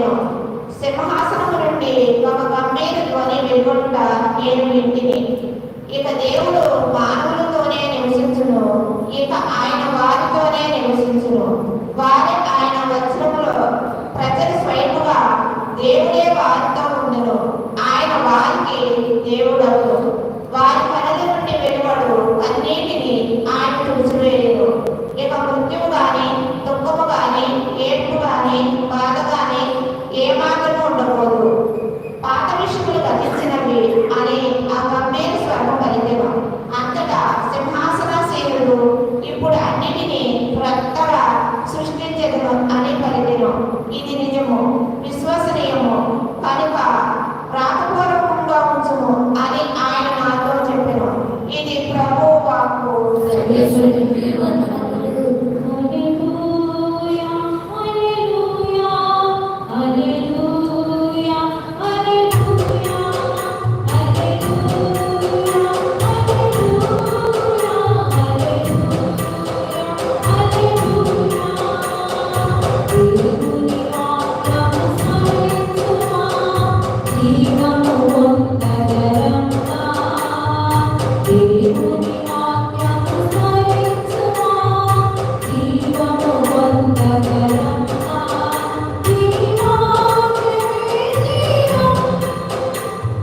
నేను సింహాసనము నుండి ఒక గంభీర ధ్వని నేను వింటిని. ఇక దేవుడు మానవులతోనే నివసించును. ఇక ఆయన వారితోనే నివసించును. వారి ఆయన వచనములో ప్రజలు స్వయముగా దేవుడే వారితో ఉండను. ఆయన వారికి దేవుడవు. వారి పనులు ఇప్పుడు అన్నిటినీ ప్రక్కల సృష్టించదును అని పలికెను ఇది నిజము విశ్వసనీయము. కనుక రాతపూర్వకంగా ఉంచుము అని ఆయన నాతో చెప్పాను ఇది ప్రభు వాక్కు.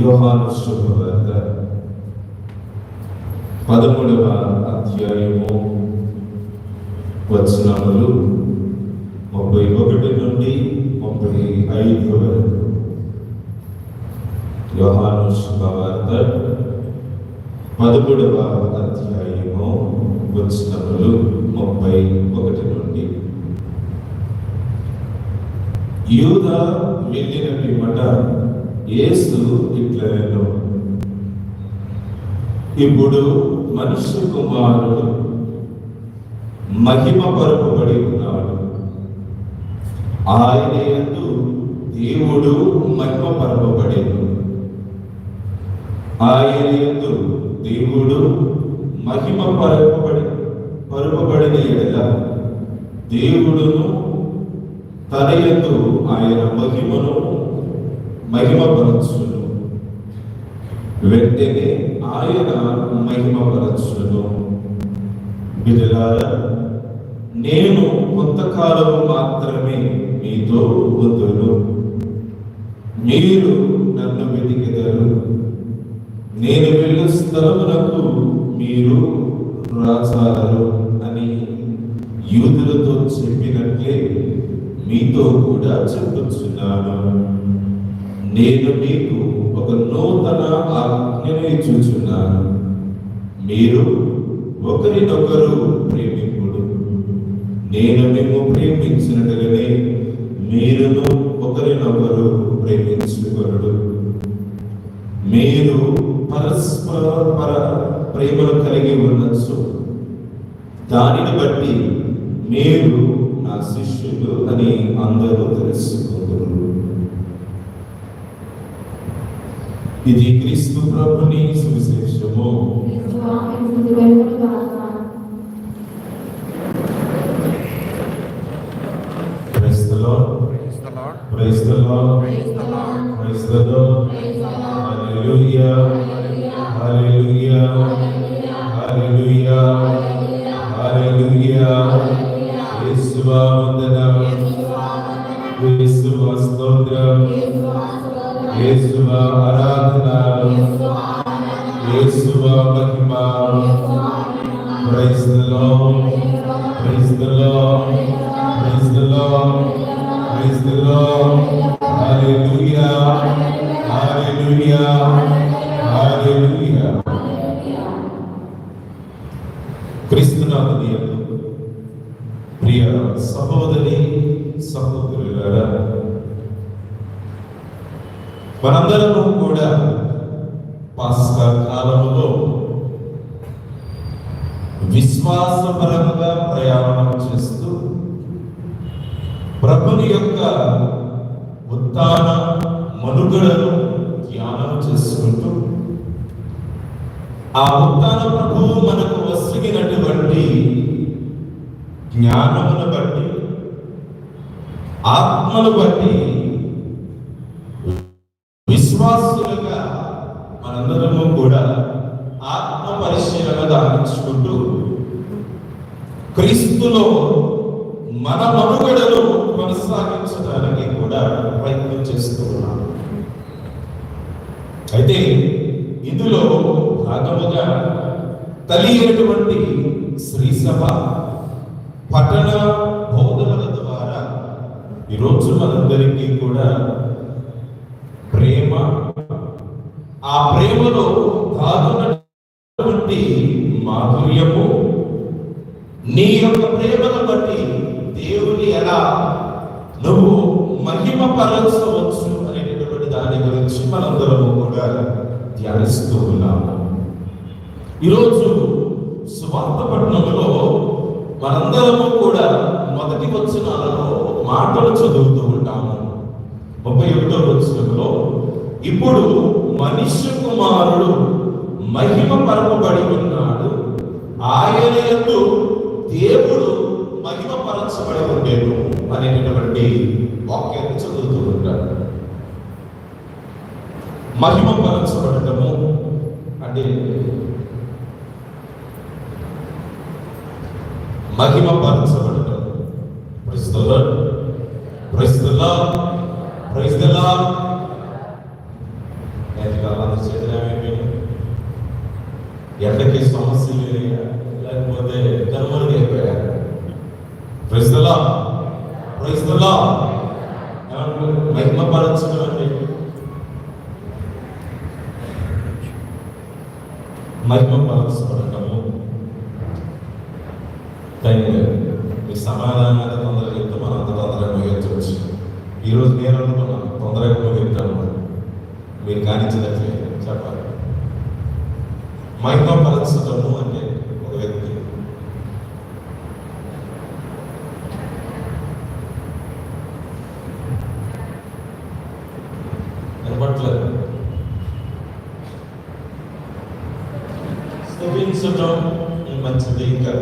యోహాను శుభవార్త పదమూడవ అధ్యాయము వచనములు ముప్పై ఒకటి నుండి ముప్పై ఐదు వరకు. యోహాను శుభవార్త పదమూడవ అధ్యాయము వచనములు ముప్పై ఒకటి నుండి. యూద వెళ్ళిన పిమ్మట యేసు ఇట్లను ఇప్పుడు మనుష్య కుమారుడు మహిమ పరపబడి ఉన్నాడు. ఆయన దేవుడు మహిమ పరపబడేను ఆయన యందు దేవుడు మహిమ పరపబడి పరపబడిన ఎడల దేవుడును తన ఎందు ఆయన మహిమను మహిమపరచును వెంటనే ఆయన మహిమపరచును బిడ్డలారా నేను కొంతకాలము మాత్రమే మీతో ఉందును మీరు నన్ను వెతికెదరు. నేను వెళ్ళు స్థలమునకు మీరు రాచారు అని యూదులతో చెప్పినట్లే మీతో కూడా చెప్పుచున్నాను. నేను మీకు ఒక నూతన ఆజ్ఞని చూచున్నాను. మీరు ఒకరినొకరు ప్రేమికుడు నేను మేము ప్రేమించినట్లుగానే మీరును ఒకరినొకరు ప్రేమించుకొనడు. మీరు పరస్పర పర ప్రేమను కలిగి ఉండొచ్చు దానిని బట్టి మీరు నా శిష్యులు అని అందరూ తెలుసుకుందరు. ఇది క్రీస్తు ప్రభుని సువిశేషము స్తోత్రం. యేసువా ఆరాధన. యేసువా మహిమ. Praise the Lord. Praise the Lord. Praise the Lord. Praise the Lord. Hallelujah. Hallelujah. Hallelujah. క్రీస్తునాథుని ప్రియ సహోదరి సహోదరులారా మనందరము కూడా పాస్కా కాలంలో విశ్వాసపరంగా ప్రయాణం చేస్తూ ప్రభుని యొక్క ఉత్థాన మనుగడను ధ్యానం చేసుకుంటూ ఆ ఉత్థాన ప్రభువు మనకు వసిగినటువంటి జ్ఞానమును బట్టి ఆత్మను బట్టి క్రీస్తులో మన మనుగడను కొనసాగించడానికి కూడా ప్రయత్నం చేస్తూ ఉన్నాను అయితే ఇందులో భాగముగా స్త్రీ సభ పట్టణ బోధనల ద్వారా ఈరోజు మనందరికీ కూడా ప్రేమ ఆ ప్రేమలో దాగున్నటువంటి మాధుర్యం నీ యొక్క ప్రేమను బట్టి దేవుని ఎలా నువ్వు మహిమ పరచవచ్చు అనేటటువంటి దాని గురించి మనందరము కూడా ధ్యానిస్తూ ఉన్నాము. ఈరోజు సువార్త పట్టణంలో మనందరము కూడా మొదటి వచనాలలో మాటలు చదువుతూ ఉంటాము. ముప్పై ఒకటో వచనంలో ఇప్పుడు మనిషి కుమారుడు మహిమ పరపబడి ఉన్నాడు. ఆయన దేవుడు మహిమ పరచబడి ఉండేను అనేటటువంటి వాక్యాన్ని చదువుతూ ఉంటాడు. మహిమ పరచబడటము అంటే మహిమ పరచబడటం. ప్రైజ్ ద లార్డ్ ఎంతకాలం చేతులేమైపోయింది ఎండకి సమస్యలు లేవా? లేకపోతే కనుమరుగు అయిపోయా praise the lord praise the lord ఏమంటారు? మహిమ పరచడం అంటే మహిమ పరచబడటము థ్యాంక్ యూ మీ సమాధానాన్ని తొందరగా చెప్తే మనం అంత తొందరగా ముగించవచ్చు. ఈరోజు నేను అనుకున్నాను తొందరగా ముగిస్తాను మీరు కానిచ్చినట్లే చెప్పాలి. మహిమ పరచటము అంటే స్థుతించటం మంచిది ఇంకా